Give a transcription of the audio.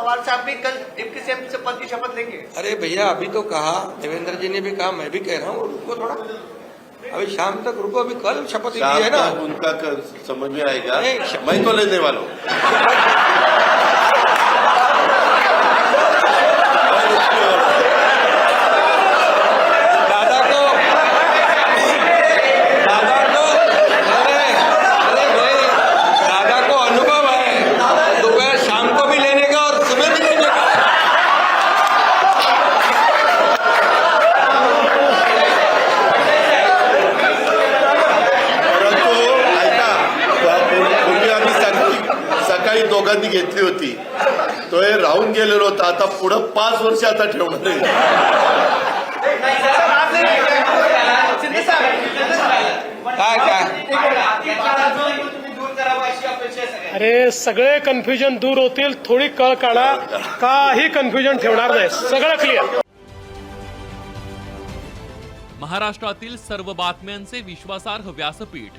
पवार साहब भी कल deputy CM से पद की शपथ लेंगे। अरे भैया अभी तो कहा देवेंद्र जी ने भी कहा मैं भी कह रहा हूँ रुको थोड़ा। अभी शाम तक रुको अभी कल शपथ ली है ना। उनका समझ में आएगा। मैं तो लेने वाला हूँ। सकाळी दोघांनी घेतली होती. तो हे राहून गेलेलो होता. आता पुढं पाच वर्ष आता ठेवणार आहे. काय काय? अरे सगळे कन्फ्युजन दूर होतील. थोडी कळ काढा. काही कन्फ्युजन ठेवणार नाही. सगळं क्लिअर महाराष्ट्रातील सर्व बातम्यांचे विश्वासार्ह व्यासपीठ.